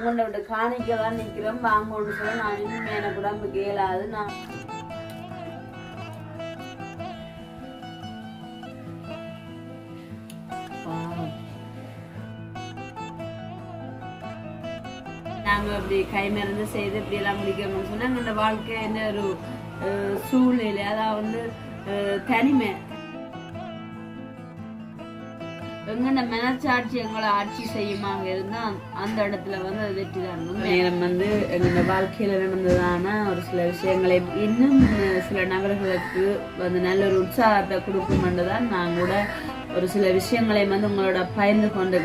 உங்களை விட்டு காணிக்க தான் நிற்கிறோம் வாங்கன்னு சொல்ல நான் இன்னும் எனக்கு உடம்பு கேளாது. நான் நாங்கள் அப்படி கை மருந்து செய்து இப்படி எல்லாம் முடிக்கணும்னு சொன்னால் எங்களோட வாழ்க்கை என்ன ஒரு சூழ்நிலை. அதாவது வந்து தனிமை. எங்கன மனசாட்சி எங்களை ஆட்சி செய்யுமாங்க. இருந்தா அந்த இடத்துல வந்து அது வெற்றி தான். நேரம் வந்து எங்களோட வாழ்க்கையில நடந்ததான ஒரு சில விஷயங்களை இன்னும் சில நபர்களுக்கு வந்து நல்ல ஒரு உற்சாகத்தை கொடுக்கும் தான் நான் கூட ஒரு சில விஷயங்களை வந்து உங்களோட பயந்து கொண்டு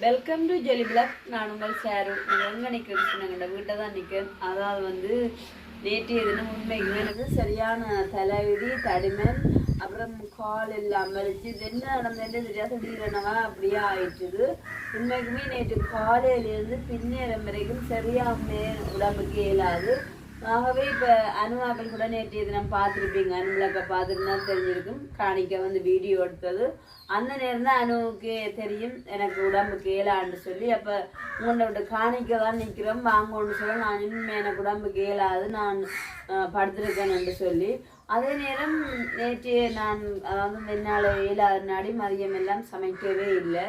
வெல்கம் டு ஜெலி பிளாக் நான் உங்கள் சேரு நீங்கள் எங்கே நிற்கிறேன்னு எங்களோட வீட்டை தான் நிற்கிறேன் அதாவது வந்து நேற்று தினம் உண்மைக்குமே எனக்கு சரியான தலைவிதி தடிமன் அப்புறம் கால் இல்லாமல் இருந்துச்சு இது என்ன நடந்தது தெரியாது திடீரெனவா அப்படியே ஆயிடுச்சுது உண்மைக்குமே நேற்று காலையிலேருந்து பின்னேறம் வரைக்கும் சரியாமே உடம்புக்கு இயலாது. ஆகவே இப்போ அனுமாக்கள் கூட நேற்றைய தினம் பார்த்துருப்பீங்க. அனுமலக்க பார்த்துருந்தா தெரிஞ்சிருக்கும். காணிக்க வந்து வீடியோ எடுத்தது. அந்த நேரம் தான் அனுவுக்கு தெரியும். எனக்கு உடம்பு கேளான்னு சொல்லி. அப்போ உங்களை விட்டு காணிக்க தான் நிற்கிறோம் வாங்கன்னு சொல்ல நான் இனிமே எனக்கு உடம்பு கேளாது. நான் அஹ், படுத்திருக்கேன்னு சொல்லி. அதே நேரம் நேற்று நான் அதாவது என்னால் இயலாத நாடி மதியம் எல்லாம் சமைக்கவே இல்லை.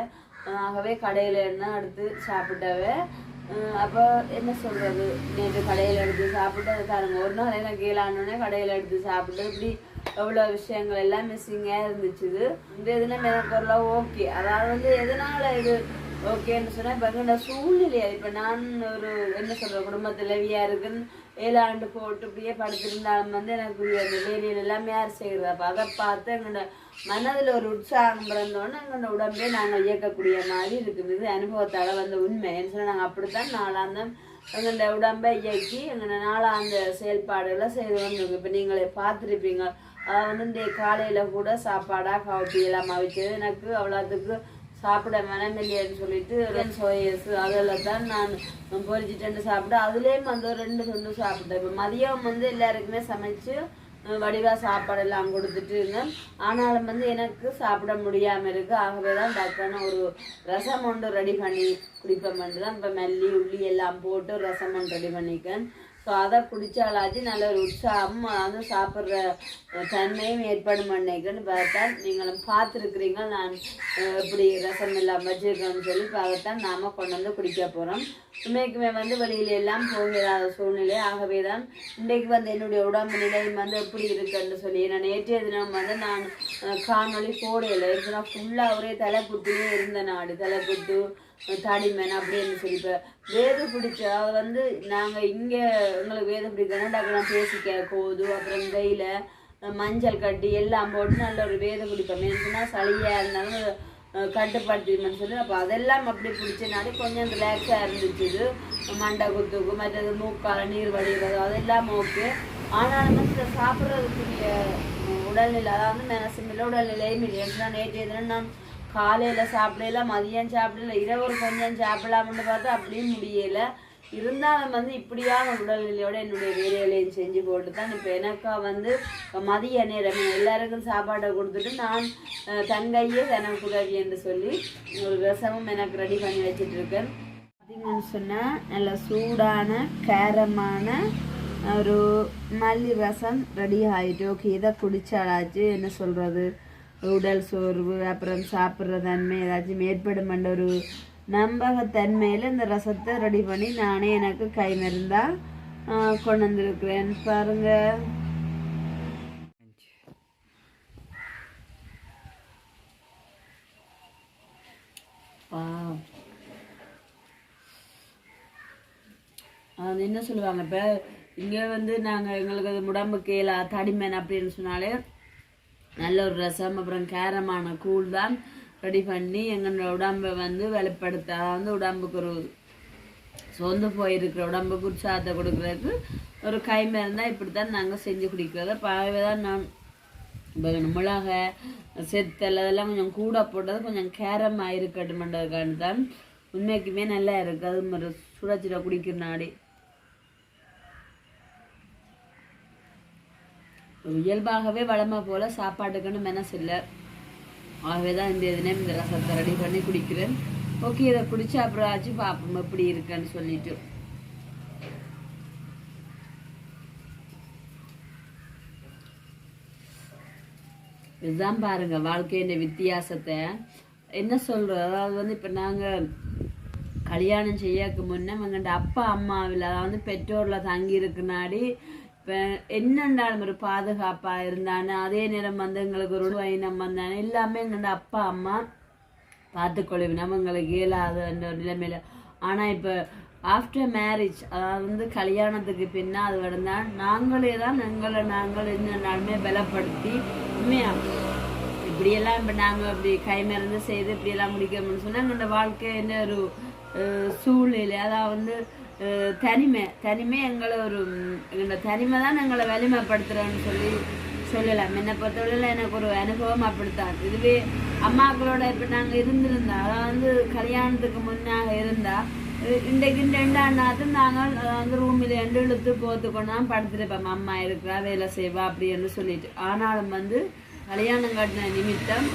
ஆகவே கடையில் என்ன எடுத்து சாப்பிட்டவே அப்போ என்ன சொல்றது நேற்று கடையில் எடுத்து சாப்பிட்டு அதை தருங்க ஒரு நாள் எனக்கு கீழானோடனே கடையில் எடுத்து சாப்பிட்டு இப்படி எவ்வளோ விஷயங்கள் எல்லாம் மிஸ்ஸிங்காக இருந்துச்சு இது இந்த எதுனா எனக்கு ஒரு ஓகே அதாவது வந்து எதனால இது ஓகேன்னு சொன்னால் இப்போ எங்களோட சூழ்நிலையா இப்போ நான் ஒரு என்ன சொல்கிற குடும்பத்தில் வியா இருக்குன்னு ஏழாண்டு போட்டு இப்படியே படுத்திருந்தாலும் வந்து எனக்கு அந்த வேலையில் எல்லாமே யார் செய்கிறது அதை பார்த்து எங்களோட மனதில் ஒரு உற்சாகம் பிறந்தோன்னே எங்களோட உடம்பே நாங்கள் இயக்கக்கூடிய மாதிரி இருக்குது. இது அனுபவத்தால் வந்த உண்மை. என்ன சொன்னால் நாங்கள் அப்படித்தான் நாளாந்தம் எங்களோட உடம்பை இயக்கி எங்களோட நாளாந்த செயல்பாடுகளை செய்து வந்துருங்க இப்போ நீங்களே பார்த்துருப்பீங்க. அதை வந்து இந்த காலையில் கூட சாப்பாடாக காப்பி எல்லாம் அவிச்சது. எனக்கு அவ்வளோத்துக்கு சாப்பிட மனமில்லைன்னு சொல்லிட்டு ரெண்டு சோயஸ் அதில் தான் நான் பொரிச்சிட்டு சாப்பிட்டு அதுலேயும் வந்து ரெண்டு துண்டு சாப்பிட்டேன். இப்போ மதியம் வந்து எல்லாருக்குமே சமைச்சு அஹ், சாப்பாடெல்லாம் கொடுத்துட்டு இருந்தேன். ஆனாலும் வந்து எனக்கு சாப்பிட முடியாமல் இருக்கு. ஆகவே தான் டக்குன்னு ஒரு ரசம் ஒன்று ரெடி பண்ணி குடிப்பேன். தான் இப்போ மல்லி உள்ளி எல்லாம் போட்டு ரசம் ஒன்று ரெடி பண்ணிக்கேன். ஸோ அதை குடித்தாலாச்சு நல்ல ஒரு உற்சாகம் வந்து சாப்பிட்ற தன்மையும் ஏற்படும் நினைக்கிறேன்னு பார்த்தா நீங்களும் பார்த்துருக்குறீங்க நான் இப்படி ரசம் இல்லாமல் வச்சிருக்கேன்னு சொல்லி பார்த்தான் நாம் கொண்டு வந்து குடிக்க போகிறோம் உண்மைக்குமே வந்து வெளியில எல்லாம் போகிறாத சூழ்நிலை. ஆகவே தான் இன்றைக்கு வந்து என்னுடைய உடம்பு நிலை வந்து எப்படி இருக்குன்னு சொல்லி நான் நேற்றைய தினம் வந்து நான் காணொலி காணொளி போடையில ஃபுல்லாக ஒரே தலைக்குத்திலே இருந்த நாடு. தலைக்குத்து தாடிமேன் அப்படின்னு சொல்லி இப்போ வேது பிடிச்ச அது வந்து நாங்கள் இங்கே எங்களுக்கு வேது பிடிக்கணும் டக்குலாம் பேசிக்க கோது அப்புறம் கையில் மஞ்சள் கட்டி எல்லாம் போட்டு நல்ல ஒரு வேத பிடிப்போம். ஏன்னா சளியாக இருந்தாலும் அஹ், சொல்லி அப்போ அதெல்லாம் அப்படி பிடிச்சனாலே கொஞ்சம் ரிலாக்ஸாக இருந்துச்சு இது. மண்டை குத்துக்கு மற்றது மூக்கால நீர் வடிகிறது அதெல்லாம் ஓகே. ஆனாலும் வந்து சாப்பிட்றதுக்குரிய உடல்நிலை அதாவது மனசுமில்லை உடல்நிலையும் இல்லை. நான் நேற்று எதுனா நான் காலையில் சாப்பிடல மதியம் சாப்பிடல இரவு ஒரு கொஞ்சம் சாப்பிடலாம்னு பார்த்தா அப்படியும் முடியல. இருந்தாலும் வந்து இப்படியான உடல்நிலையோட என்னுடைய வேலைகளையும் செஞ்சு போட்டு தான் இப்போ எனக்கா வந்து மதிய நேரம். எல்லாருக்கும் சாப்பாடை கொடுத்துட்டு நான் தங்கையே எனக்கு உதவி என்று சொல்லி ஒரு ரசமும் எனக்கு ரெடி பண்ணி வச்சுட்டு இருக்கேன் பார்த்தீங்கன்னு சொன்னால் நல்ல சூடான கேரமான ஒரு மல்லி ரசம் ரெடி ஆகிட்டு ஓகே இதை குடிச்சாலாச்சு என்ன சொல்கிறது உடல் சோர்வு அப்புறம் சாப்பிட்ற தன்மை ஏதாச்சும் ஏற்படுமென்ற ஒரு நம்பகத்தன்மையில் இந்த ரசத்தை ரெடி பண்ணி நானே எனக்கு கை மருந்தா கொண்டு வந்திருக்கிறேன். பாருங்க. அது என்ன சொல்லுவாங்க இப்போ இங்கே வந்து நாங்கள் எங்களுக்கு அது உடம்பு கீழே தடிமன் அப்படின்னு சொன்னாலே நல்ல ஒரு ரசம் அப்புறம் கேரமான கூழ் தான் ரெடி பண்ணி எங்களோட உடம்பை வந்து வெளிப்படுத்த உடம்புக்கு ஒரு சோர்ந்து போயிருக்கிற உடம்புக்கு உற்சாகத்தை கொடுக்குறதுக்கு ஒரு கைமை இருந்தால் இப்படி தான் நாங்கள் செஞ்சு குடிக்கிறத பாவே தான் நான் இப்போ மிளகை செத்தல் அதெல்லாம் கொஞ்சம் கூட போட்டது கொஞ்சம் கேரமாக இருக்கட்டுமென்றதுக்காண்டி தான். உண்மைக்குமே நல்லா இருக்குது அது ஒரு சுடச்சிட குடிக்கிற நாடி இயல்பாகவே வளமை போல சாப்பாட்டுக்குன்னு மெனஸ் இல்லை ஆகவே தான் இந்த தினம் இந்த ரசத்தை ரெடி பண்ணி குடிக்கிறேன். ஓகே இதை குடிச்சா அப்புறம் ஆச்சு பார்ப்போம் எப்படி இருக்குன்னு சொல்லிட்டு. இதுதான் பாருங்க வாழ்க்கையின் வித்தியாசத்தை. என்ன சொல்றது அதாவது வந்து இப்போ நாங்கள் கல்யாணம் செய்யக்கு முன்னே எங்கள்ட அப்பா அம்மாவில் அதாவது பெற்றோரில் தங்கி இருக்குனாடி இப்போ என்னண்டாலும் ஒரு பாதுகாப்பாக இருந்தானே அதே நேரம் வந்து எங்களுக்கு ஒரு வைனம் வந்தானே எல்லாமே எங்கள் அப்பா அம்மா பார்த்துக்கொள்ளுவினோம் எங்களுக்கு இயலாதுன்ற ஒரு நிலைமையில. ஆனால் இப்போ ஆஃப்டர் மேரேஜ் அதாவது வந்து கல்யாணத்துக்கு பின்னால் அது தான் நாங்களே தான் எங்களை நாங்கள் என்னென்னாலுமே பலப்படுத்தி உண்மையா? இப்படியெல்லாம் இப்போ நாங்கள் இப்படி கைமறந்து செய்து இப்படியெல்லாம் முடிக்கணும்னு சொன்னால் எங்களோட வாழ்க்கை என்ன ஒரு சூழ்நிலை? அதாவது வந்து தனிமை. தனிமை எங்களை ஒரு எங்களோட தனிமை தான் எங்களை வலிமைப்படுத்துகிறோன்னு சொல்லி சொல்லலாம் என்னை பொறுத்தவரையில் எனக்கு ஒரு அனுபவம் அப்படித்தான். இதுவே அம்மாக்களோட இப்போ நாங்கள் இருந்திருந்தா அதாவது வந்து கல்யாணத்துக்கு முன்னாக இருந்தால் இன்றைக்கு ரெண்டாண்டாத்து நாங்கள் வந்து ரூமில் ரெண்டு இழுத்து போத்து கொண்டு தான் படுத்துருப்போம். அம்மா இருக்கிறா வேலை செய்வா அப்படின்னு சொல்லிட்டு. ஆனாலும் வந்து கல்யாணம் கட்டின நிமித்தம்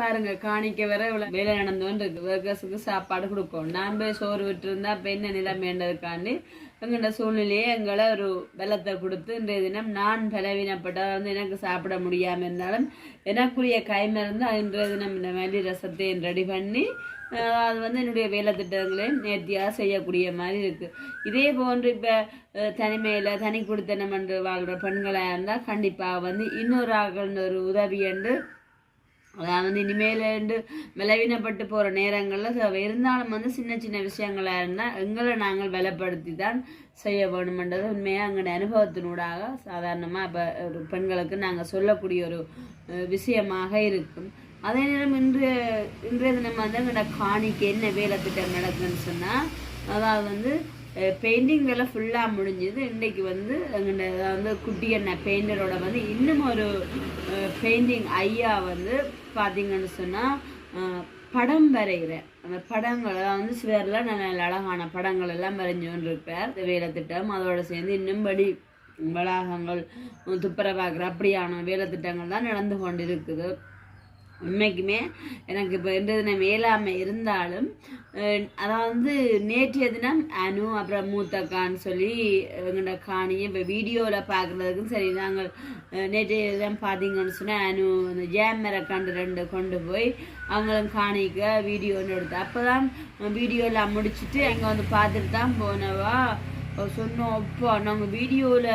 பாருங்க காணிக்க வர இவ்வளவு வேலை நடந்தோன்னு இருக்கு ஒர்க்கர்ஸுக்கு சாப்பாடு கொடுக்கும் நான் போய் சோறு விட்டுருந்தா இப்போ என்ன நிலைமைன்றதுக்காண்டி எங்களோட சூழ்நிலையே எங்களை ஒரு வெள்ளத்தை கொடுத்து இன்றைய தினம் நான் பலவீனப்பட்டதாக வந்து எனக்கு சாப்பிட முடியாமல் இருந்தாலும் எனக்குரிய கைமருந்து இன்றைய தினம் இந்த மாதிரி ரசத்தை ரெடி பண்ணி அது வந்து என்னுடைய வேலை திட்டங்களையும் நேர்த்தியாக செய்யக்கூடிய மாதிரி இருக்குது இதே போன்று இப்போ தனிமையில் தனி குடித்தனம் என்று வாழ்கிற பெண்களாக இருந்தால் கண்டிப்பாக வந்து இன்னொரு ஆக்கள் ஒரு உதவி என்று அதாவது வந்து இனிமேலேருந்து விளைவினப்பட்டு போகிற நேரங்களில் தேவை இருந்தாலும் வந்து சின்ன சின்ன விஷயங்களாக இருந்தால் எங்களை நாங்கள் விலைப்படுத்தி தான் செய்ய வேணுமென்றது உண்மையாக எங்களுடைய அனுபவத்தினூடாக சாதாரணமாக இப்போ ஒரு பெண்களுக்கு நாங்கள் சொல்லக்கூடிய ஒரு விஷயமாக இருக்கும். அதே நேரம் இன்று இன்றைய தினம் வந்து எங்களோட காணிக்கு என்ன வேலை திட்டம் நடக்குதுன்னு சொன்னால் அதாவது வந்து பெயிண்டிங் வேலை ஃபுல்லாக முடிஞ்சது. இன்றைக்கு வந்து எங்கள்ட வந்து குட்டி அண்ணன் பெயிண்டரோட வந்து இன்னும் ஒரு பெயிண்டிங் ஐயா வந்து பார்த்திங்கன்னு சொன்னால் படம் வரைகிறேன். அந்த படங்கள் அதாவது வந்து சிவரில் நல்ல நல்ல அழகான படங்கள் எல்லாம் வரைஞ்சு கொண்டிருப்பார். வேலை திட்டம் அதோட சேர்ந்து இன்னும்படி வளாகங்கள் துப்புரவாக்குற அப்படியான வேலை திட்டங்கள் தான் நடந்து கொண்டு இருக்குது உண்மைக்குமே எனக்கு இப்போ இன்றைய தினம் மேலாமை இருந்தாலும் அதாவது நேற்றைய தினம் அனு அப்புறம் மூத்தக்கான்னு சொல்லி எங்களோட காணியை இப்போ வீடியோவில் பார்க்குறதுக்கும் சரி நாங்கள் நேற்றைய தினம் பார்த்தீங்கன்னு சொன்னால் அனு அந்த ஜேமரை கண்டு ரெண்டு கொண்டு போய் அவங்களும் காணிக்க வீடியோ ஒன்று எடுத்து. அப்போ தான் வீடியோலாம் முடிச்சுட்டு அங்கே வந்து பார்த்துட்டு தான் போனவா. சொன்னோம் அப்பா நாங்கள் வீடியோவில்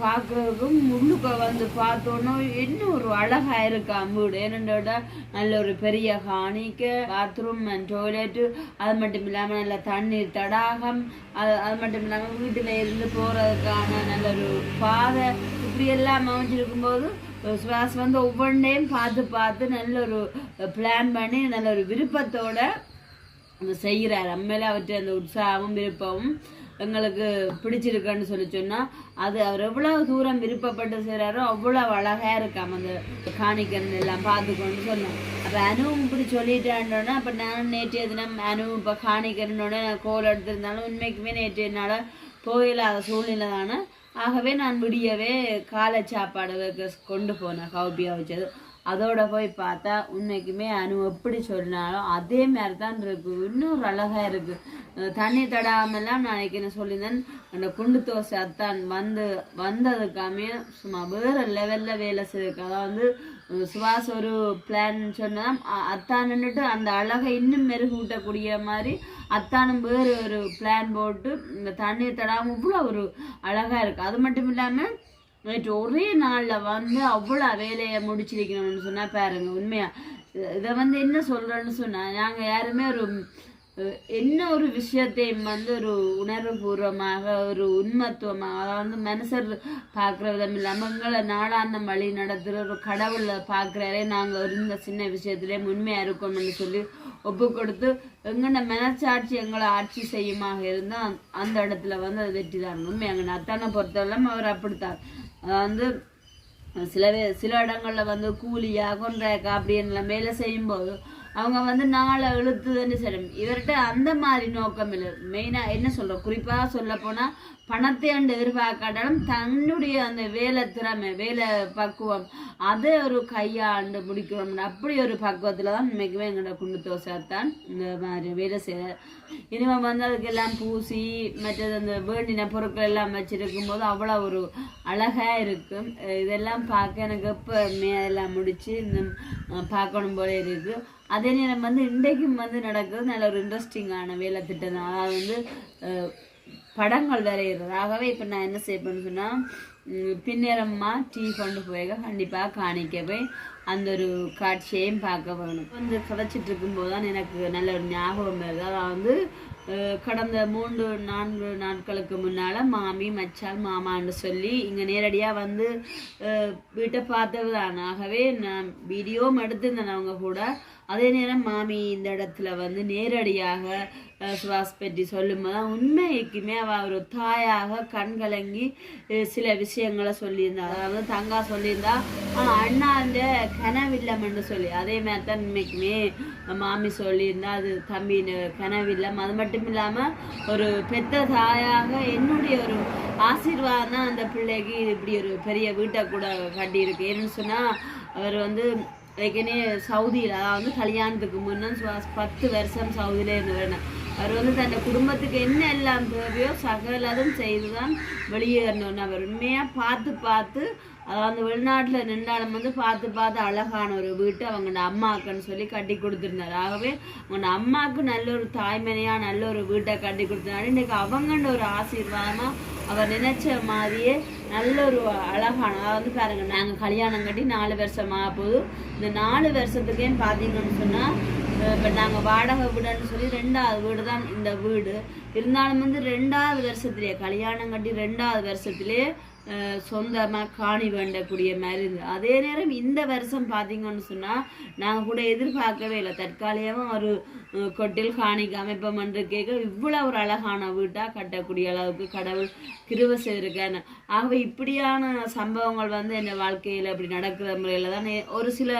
பார்க்கறதுக்கும் முள்ளுக்க வந்து பார்த்தோன்னா என்ன ஒரு அழகாக இருக்கா வீடு. என்னோட நல்ல ஒரு பெரிய காணிக்க பாத்ரூம் அண்ட் டாய்லெட்டு அது மட்டும் இல்லாமல் நல்ல தண்ணீர் தடாகம் அது அது மட்டும் இல்லாமல் வீட்டில் இருந்து போகிறதுக்கான நல்ல ஒரு பாதை. இப்படி எல்லாம் அமைச்சிருக்கும் போது சுவாஸ் வந்து ஒவ்வொன்றையும் பார்த்து பார்த்து நல்ல ஒரு பிளான் பண்ணி நல்ல ஒரு விருப்பத்தோட செய்கிறார். அம்மையில் அவற்றை அந்த உற்சாகமும் விருப்பமும் எங்களுக்கு பிடிச்சிருக்குன்னு சொல்லி சொன்னால் அது அவர் எவ்வளவு தூரம் விருப்பப்பட்டு செய்கிறாரோ அவ்வளோ அழகாக இருக்காம் அந்த காணிக்கன் எல்லாம் பார்த்துக்கொண்டு சொன்னோம். அப்போ அனுவும் இப்படி சொல்லிட்டாண்டோன்னா அப்போ நான் நேற்றைய தினம் அனுவும் இப்போ காணிக்கணுன்னோட நான் கோல் எடுத்திருந்தாலும் உண்மைக்குமே நேற்றைய நாள் போயில்லாத சூழ்நிலை தானே. ஆகவே நான் விடியவே காலை சாப்பாடு கொண்டு போனேன் கவுபியாக வச்சது. அதோட போய் பார்த்தா உண்மைக்குமே அனு எப்படி சொன்னாலும் அதே மாதிரி தான் இருக்கு. இன்னும் அழகா இருக்கு. தண்ணி தடாமெல்லாம் நான் என்ன சொல்லியிருந்தேன்? அந்த குண்டு தோசை அத்தான் வந்து வந்ததுக்காமே சும்மா வேற லெவல்ல வேலை செய்யுது அதாவது அஹ் சுபாஷ் ஒரு பிளான் சொன்னா அத்தானுன்னுட்டு அத்தான் அந்த அழகை இன்னும் மெருகூட்டக்கூடிய மாதிரி அத்தானும் வேறு ஒரு பிளான் போட்டு இந்த தண்ணி தடாமல் இவ்வளோ ஒரு அழகாக இருக்குது அது மட்டும் இல்லாமல் நேற்று ஒரே நாளில் வந்து அவ்வளோ வேலையை முடிச்சிருக்கணும்னு சொன்னால் பாருங்க உண்மையா? இதை வந்து என்ன சொல்கிறேன்னு சொன்னால் நாங்கள் யாருமே ஒரு என்ன ஒரு விஷயத்தையும் வந்து ஒரு உணர்வுபூர்வமாக ஒரு உண்மத்துவமாக அதாவது வந்து மனுஷர் பார்க்குற விதம் இல்லாமல் எங்களை நாளாந்தம் வழி நடத்துகிற ஒரு கடவுளை பார்க்குறாரே நாங்கள் இருந்த சின்ன விஷயத்திலே உண்மையாக இருக்கோம்னு சொல்லி ஒப்பு கொடுத்து எங்கன மனசாட்சி எங்களை ஆட்சி செய்யுமாக இருந்தால் அந்த இடத்துல வந்து அது வெற்றி தான் உண்மை எங்கள் நத்தானை பொறுத்தவரைக்கும் அவர் அப்படித்தான். வந்து சில சில இடங்களில் வந்து கூலியா கொன்றாக்கா அப்படின்னு வேலை செய்யும்போது அவங்க வந்து நாளை இழுத்துதுன்னு சொல்லும். இவர்கிட்ட அந்த மாதிரி நோக்கம் இல்லை. மெயினாக என்ன சொல்றோம் குறிப்பாக சொல்ல போனால் பணத்தை அண்டு எதிர்பார்க்காட்டாலும் தன்னுடைய அந்த வேலை திறமை வேலை பக்குவம் அதை ஒரு கையாண்டு முடிக்கிறோம் அப்படி ஒரு பக்குவத்தில் தான் இன்றைக்குமே எங்களோட குண்டு தோசை தான் இந்த மாதிரி வேலை செய்ய. இனிமே வந்து அதுக்கெல்லாம் பூசி மற்றது அந்த வேண்டின பொருட்கள் எல்லாம் வச்சுருக்கும் போது அவ்வளோ ஒரு அழகாக இருக்கும் இதெல்லாம் பார்க்க எனக்கு இப்போ எல்லாம் முடித்து இன்னும் பார்க்கணும் போல இருக்குது அதே நேரம் வந்து இன்றைக்கும் வந்து நடக்குது நல்ல ஒரு இன்ட்ரெஸ்டிங்கான வேலை திட்டம் தான். அதாவது வந்து படங்கள் வரைகிறது ஆகவே இப்போ நான் என்ன செய்யணும்னு சொன்னால் பின்னேரம்மா டீ கொண்டு போய் கண்டிப்பாக காணிக்க போய் அந்த ஒரு காட்சியையும் பார்க்க வேணும் வந்து கதைச்சிட்டு இருக்கும்போது தான் எனக்கு நல்ல ஒரு ஞாபகம் வருது. அதாவது வந்து கடந்த மூன்று நான்கு நாட்களுக்கு முன்னால் மாமி மச்சான் மாமான்னு சொல்லி இங்கே நேரடியாக வந்து வீட்டை பார்த்ததுதான். ஆகவே நான் வீடியோவும் எடுத்திருந்தேன் அவங்க கூட. அதே நேரம் மாமி இந்த இடத்துல வந்து நேரடியாக சுபாஷ் பற்றி சொல்லும்போது உண்மைக்குமே அவ ஒரு தாயாக கண் கலங்கி சில விஷயங்களை சொல்லியிருந்தா. அதாவது தங்கா சொல்லியிருந்தா ஆனால் அண்ணா அந்த கனவில்லம்னு சொல்லி. அதே மாதிரி தான் உண்மைக்குமே மாமி சொல்லியிருந்தா அது தம்பி கனவில்லம். அது மட்டும் இல்லாமல் ஒரு பெத்த தாயாக என்னுடைய ஒரு ஆசீர்வாதம் தான் அந்த பிள்ளைக்கு இப்படி ஒரு பெரிய வீட்டை கூட கட்டியிருக்கு. ஏன்னு சொன்னால் அவர் வந்து ஏற்கனவே சவுதியில் அதாவது கல்யாணத்துக்கு முன்னே பத்து வருஷம் சவுதியில் இருந்து அவர் வந்து தன் குடும்பத்துக்கு என்ன எல்லாம் தேவையோ சகலதும் செய்து தான் வெளியேறணும்னு அவர் உண்மையாக பார்த்து பார்த்து அதாவது வெளிநாட்டில் நின்றாலும் வந்து பார்த்து பார்த்து அழகான ஒரு வீட்டை அவங்களோட அம்மாக்குன்னு சொல்லி கட்டி கொடுத்துருந்தாரு. ஆகவே அவங்களோட அம்மாவுக்கு நல்ல ஒரு தாய்மனையாக நல்ல ஒரு வீட்டை கட்டி கொடுத்தாரு இன்றைக்கு அவங்கன்ற ஒரு ஆசீர்வாதமாக அவர் நினைச்ச மாதிரியே நல்ல ஒரு அழகான அதாவது பாருங்க நாங்கள் கல்யாணம் கட்டி நாலு வருஷம் ஆக போகுது. இந்த நாலு வருஷத்துக்கே பார்த்தீங்கன்னு சொன்னால் இப்போ நாங்கள் வாடகை வீடுன்னு சொல்லி ரெண்டாவது வீடு தான் இந்த வீடு. இருந்தாலும் வந்து ரெண்டாவது வருஷத்துலேயே கல்யாணம் கட்டி ரெண்டாவது வருஷத்துலேயே சொந்தமாக காணி வேண்டக்கூடிய மாதிரி இருந்தது அதே நேரம் இந்த வருஷம் பார்த்தீங்கன்னு சொன்னால் நாங்கள் கூட எதிர்பார்க்கவே இல்லை. தற்காலிகமாக ஒரு கொட்டில் காணிக்கு அமைப்போம் என்று கேட்க இவ்வளோ ஒரு அழகான வீட்டாக கட்டக்கூடிய அளவுக்கு கடவுள் கிருப செய்திருக்காரு. ஆகவே இப்படியான சம்பவங்கள் வந்து என் வாழ்க்கையில் அப்படி நடக்கிற முறையில் தான் ஒரு சில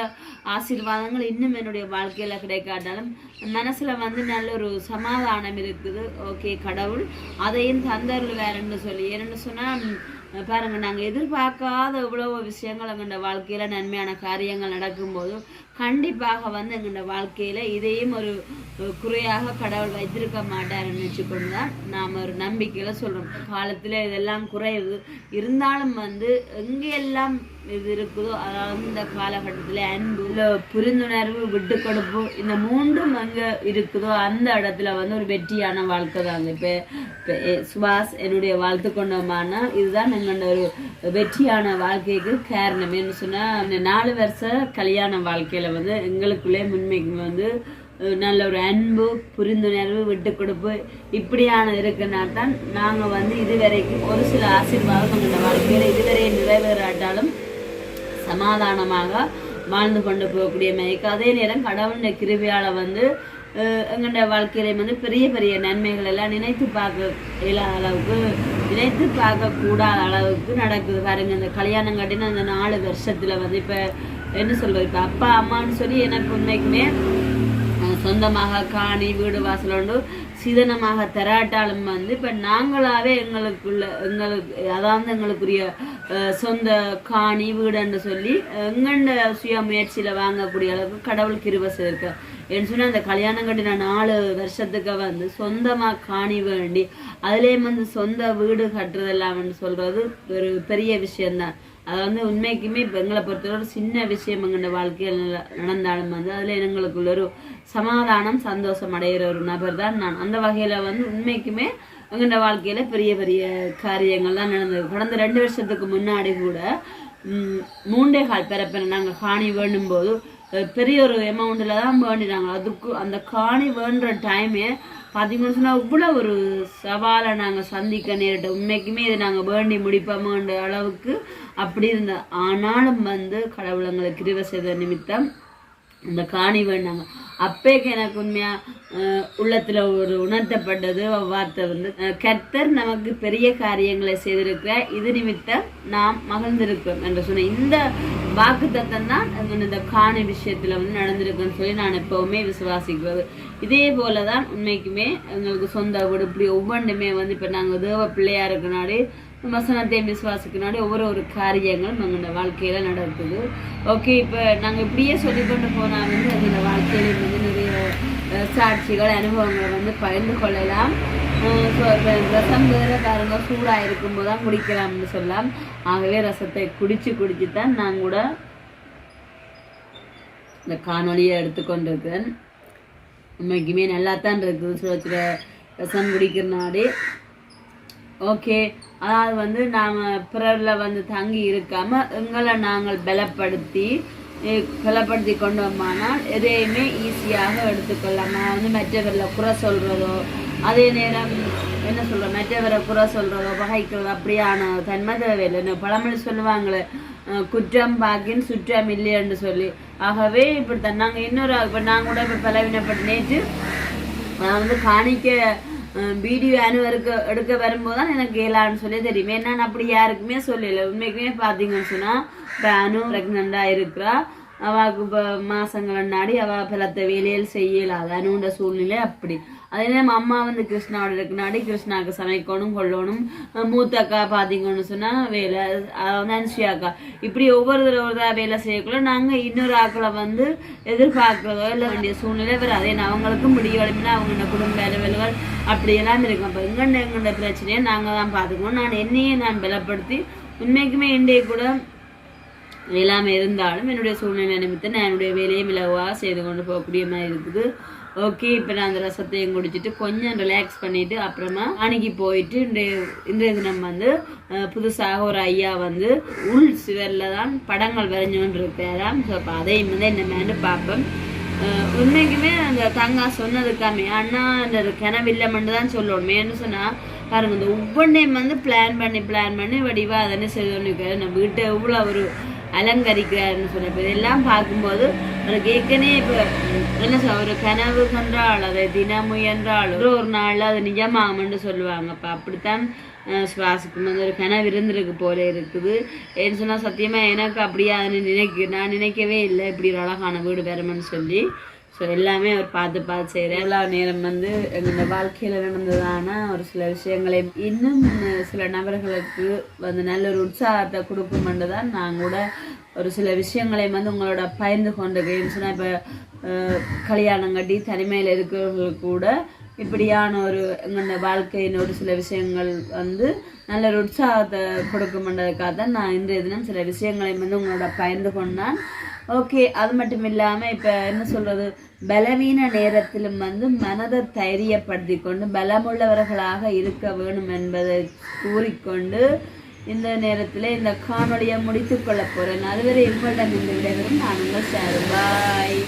ஆசீர்வாதங்கள் இன்னும் என்னுடைய வாழ்க்கையில் கிடைக்காட்டாலும் மனசில் வந்து நல்ல ஒரு சமாதானம் இருக்குது. ஓகே கடவுள் அதையும் தந்தருள் வேறுன்னு சொல்லி. ஏன்னு சொன்னால் பாருங்க நாங்கள் எதிர்பார்க்காத இவ்வளவு விஷயங்கள் எங்களோட வாழ்க்கையில் நன்மையான காரியங்கள் நடக்கும்போது கண்டிப்பாக வந்து எங்களோட வாழ்க்கையில் இதையும் ஒரு குறையாக கடவுள் வைத்திருக்க மாட்டாருன்னு வச்சுக்கொண்டு தான் நாம் ஒரு நம்பிக்கையில் சொல்கிறோம் காலத்தில் இதெல்லாம் குறைவு. இருந்தாலும் வந்து எங்கெல்லாம் இது இருக்குதோ அதாவது இந்த காலகட்டத்தில் அன்பு புரிந்துணர்வு விட்டு கொடுப்பு இந்த மூன்றும் அங்கே இருக்குதோ அந்த இடத்துல வந்து ஒரு வெற்றியான வாழ்க்கை தாங்க. இப்போ சுபாஷ் என்னுடைய வாழ்த்து கொண்டோமானா இதுதான் எங்களோட ஒரு வெற்றியான வாழ்க்கைக்கு காரணம். என்ன சொன்னால் அந்த நாலு வருஷ கல்யாண வாழ்க்கையில் வந்து எங்களுக்குள்ளே முன்மைக்கு வந்து நல்ல ஒரு அன்பு புரிந்துணர்வு விட்டு கொடுப்பு இப்படியான இருக்குன்னா தான் நாங்கள் வந்து இதுவரைக்கும் ஒரு சில ஆசீர்வாதம் எங்களோட வாழ்க்கையில் இதுவரை நிறைவேறாட்டாலும் சமாதானமாக வாழ்ந்து கொண்டு போகக்கூடிய மயக்கு. அதே நேரம் கடவுளுடைய கிருபையால வந்து எங்களோட வாழ்க்கையில வந்து பெரிய பெரிய நன்மைகள் எல்லாம் நினைத்து பார்க்க இயலாத அளவுக்கு நினைத்து பார்க்கக்கூடாத அளவுக்கு நடக்குது. பாருங்க இந்த கல்யாணம் கட்டின அந்த நாலு வருஷத்தில் வந்து இப்போ என்ன சொல்றது? இப்ப அப்பா அம்மான்னு சொல்லி எனக்கு உண்மைக்குமே சொந்தமாக காணி வீடு வாசல் உண்டு. சிதனமாக தராட்டாலும் வந்து இப்போ நாங்களாவே எங்களுக்குள்ள எங்களுக்கு அதாவது எங்களுக்குரிய அஹ், சொந்த காணி வீடுன்னு சொல்லி எங்கண்ட சுய முயற்சியில் வாங்கக்கூடிய அளவுக்கு கடவுள் கிருபை இருக்கு என்ன சொன்னால் அந்த கல்யாணம் கட்டின நாலு வருஷத்துக்கு வந்து சொந்தமாக காணி வேண்டி அதுலேயும் வந்து சொந்த வீடு கட்டுறதெல்லாம் சொல்கிறது ஒரு பெரிய விஷயந்தான் அது வந்து உண்மைக்குமே இப்போ எங்களை பொறுத்தவரை சின்ன விஷயம் எங்களோட வாழ்க்கையில் நடந்தாலும் வந்து அதில் எங்களுக்குள்ள ஒரு சமாதானம் சந்தோஷம் அடைகிற ஒரு நபர் தான் நான். அந்த வகையில் வந்து உண்மைக்குமே எங்களோட வாழ்க்கையில் பெரிய பெரிய காரியங்கள்லாம் நடந்தது. கடந்த ரெண்டு வருஷத்துக்கு முன்னாடி கூட மூண்டே கால் பிறப்பின நாங்கள் காணி வேண்டும் போது பெரிய ஒரு அமௌண்ட்டில் தான் வேண்டினாங்க. அதுக்கு அந்த காணி வேண்டுற டைமே பார்த்தீங்கன்னு சொன்னால் இவ்வளோ ஒரு சவாலை நாங்கள் சந்திக்க நேரிட்ட உண்மைக்குமே இதை நாங்கள் வேண்டி முடிப்போமோன்ற அளவுக்கு அப்படி இருந்தோம் ஆனாலும் வந்து கடவுள் எங்களுக்கு செய்த நிமித்தம் இந்த காணி வேண்டாங்க. அப்பேக்கு எனக்கு உண்மையாக உள்ளத்தில் ஒரு உணர்த்தப்பட்டது வார்த்தை வந்து கர்த்தர் நமக்கு பெரிய காரியங்களை செய்திருக்கிறார். இது நிமித்தம் நாம் மகிழ்ந்திருக்கிறோம் என்று சொன்ன இந்த வாக்குத்தத்தம் தான் எங்க இந்த காணி விஷயத்தில் வந்து நடந்திருக்குன்னு சொல்லி நான் எப்போவுமே விசுவாசிக்கிறது இதே போல தான் உண்மைக்குமே எங்களுக்கு சொந்த வீடு. இப்படி ஒவ்வொன்றுமே வந்து இப்போ நாங்கள் தேவ பிள்ளையாக இருக்கனாலே வசனத்தையும் விசுவாசிக்கனாலே ஒவ்வொரு ஒரு காரியங்களும் எங்களோட வாழ்க்கையில் நடக்குது. ஓகே இப்போ நாங்கள் இப்படியே சொல்லிக்கொண்டு போனால் வந்து எங்களோட வாழ்க்கையில் வந்து நிறைய சாட்சிகள் அனுபவங்களை வந்து பகிர்ந்து கொள்ளலாம். ரசம் வேறு பாருங்க சூடாக இருக்கும்போது தான் குடிக்கலாம்னு சொல்லலாம் ஆகவே ரசத்தை குடித்து குடித்து தான் நான் கூட இந்த காணொலியை எடுத்துக்கொண்டிருக்கிறேன். உண்மைக்குமே நல்லா தான் இருக்குது. சுட சுட ரசம் குடிக்கிறனாடி ஓகே அதாவது வந்து நாம் பிறரில் வந்து தங்கி இருக்காமல் எங்களை நாங்கள் பலப்படுத்தி பலப்படுத்தி கொண்டோமானால் எதையுமே ஈஸியாக எடுத்துக்கொள்ளலாம் நான் வந்து மற்றவரில் குறை சொல்கிறதோ அதே நேரம் என்ன சொல்கிறோம் மற்றவரை குறை சொல்கிறதோ பகைக்கிறதோ அப்படியான தன்மை தேவையில்லை என்ன பழமொழி சொல்லுவாங்களே குற்றம் பாக்கின் சுற்றம் இல்லைன்னு சொல்லி. ஆகவே இப்படி தான். நாங்கள் இன்னொரு இப்போ நாங்கள் கூட இப்போ பலவீனப்பட்டு நேற்று நான் வந்து காணிக்க வீடியோ அனுவருக்கு எடுக்க வரும்போது தான் எனக்கு ஏலான்னு சொல்லி தெரியும். ஏன்னா நான் அப்படி யாருக்குமே சொல்லல. உண்மைக்குமே பார்த்தீங்கன்னு சொன்னால் இப்போ அனு ப்ரெக்னெண்ட்டாக இருக்கிறா. அவளுக்கு இப்போ மாசங்கள் நாடி அவள் பலத்த வேலையில் செய்யலாது அனுன்ற சூழ்நிலை அப்படி. அதே நேரம் அம்மா வந்து கிருஷ்ணாவோட இருக்கனாடி கிருஷ்ணாவுக்கு சமைக்கணும் கொள்ளணும். மூத்த அக்கா பார்த்தீங்கன்னு சொன்னால் வேலை அஹ் வந்து அக்கா. இப்படி ஒவ்வொரு தடவை வேலை செய்யக்குள்ள நாங்கள் இன்னொரு ஆக்களை வந்து எதிர்பார்க்கிறதோ இல்லை வேண்டிய சூழ்நிலை வராது ஏன்னா அவங்களுக்கும் முடிய வலிமைனா அவங்க குடும்ப வேலைகள் அப்படியெல்லாம் இருக்கும். அப்போ எங்கண்ட எங்கண்ட பிரச்சனையை நாங்கள் தான் பார்த்துக்கணும். நான் என்னையே நான் பலப்படுத்தி உண்மைக்குமே இன்றைய கூட எல்லாமே இருந்தாலும் என்னுடைய சூழ்நிலை நிமித்தம் நான் என்னுடைய வேலையை இலவாக செய்து கொண்டு போகக்கூடிய மாதிரி இருக்குது. ஓகே இப்போ நான் அந்த ரசத்தையும் குடிச்சிட்டு கொஞ்சம் ரிலாக்ஸ் பண்ணிட்டு அப்புறமா அன்னைக்கு போயிட்டு இன்றைய தினம் வந்து புதுசாக ஒரு ஐயா வந்து உள் சுவரில் தான் படங்கள் வரைஞ்சோன்னு கொண்டு ஸோ அப்போ அதையும் வந்து என்ன மேண்டு பார்ப்பேன் உண்மைக்குமே அந்த தங்கா சொன்னதுக்காமே அண்ணா அந்த கிணவில்லமென்று தான் சொல்லணும் ஏன்னு சொன்னால் பாருங்க இந்த ஒவ்வொன்றையும் வந்து பிளான் பண்ணி பிளான் பண்ணி வடிவா அதனே செய்து நம்ம வீட்டை எவ்வளோ ஒரு அலங்கரிக்கிறாருன்னு சொன்னப்போ இதெல்லாம் பார்க்கும்போது எனக்கு ஏற்கனவே இப்போ என்ன சொல்ல ஒரு கனவு கன்றால் அதை தினம் ஒரு ஒரு நாளில் அது நிஜமாகும்னு சொல்லுவாங்க. அப்போ அப்படித்தான் சுவாசிக்கும் அந்த ஒரு கனவு இருந்திருக்கு போல இருக்குது. ஏன்னு சொன்னால் சத்தியமாக எனக்கு அப்படியே அதை நினைக்க நான் நினைக்கவே இல்லை. இப்படி ஒரு அழகான வீடு வருமென்னு சொல்லி ஸோ எல்லாமே அவர் பார்த்து பார்த்து செய்கிற எல்லா நேரம் வந்து எங்களோட வாழ்க்கையில் நடந்ததான ஒரு சில விஷயங்களை இன்னும் சில நபர்களுக்கு வந்து நல்ல ஒரு உற்சாகத்தை கொடுக்குமென்று தான் நான் கூட ஒரு சில விஷயங்களை வந்து உங்களோட பயந்து கொண்டிருக்கேன் சொன்னால் இப்போ கல்யாணம் கட்டி தனிமையில் இருக்கிறவங்களுக்கு கூட இப்படியான ஒரு எங்களோட வாழ்க்கையின் ஒரு சில விஷயங்கள் வந்து நல்ல ஒரு உற்சாகத்தை கொடுக்குமென்றதுக்காக தான் நான் இன்றைய தினம் சில விஷயங்களை வந்து உங்களோட பயந்து கொண்டான். ஓகே அது மட்டும் இல்லாமல் இப்போ என்ன சொல்கிறது பலவீன நேரத்திலும் வந்து மனதை தைரியப்படுத்தி கொண்டு பலமுள்ளவர்களாக இருக்க வேணும் என்பதை கூறிக்கொண்டு இந்த நேரத்தில் இந்த காணொளியை முடித்துக்கொள்ள போகிறேன் அதுவரை உங்களிடம் இந்த விடைபெறும். நான் உங்கள் சார். பாய்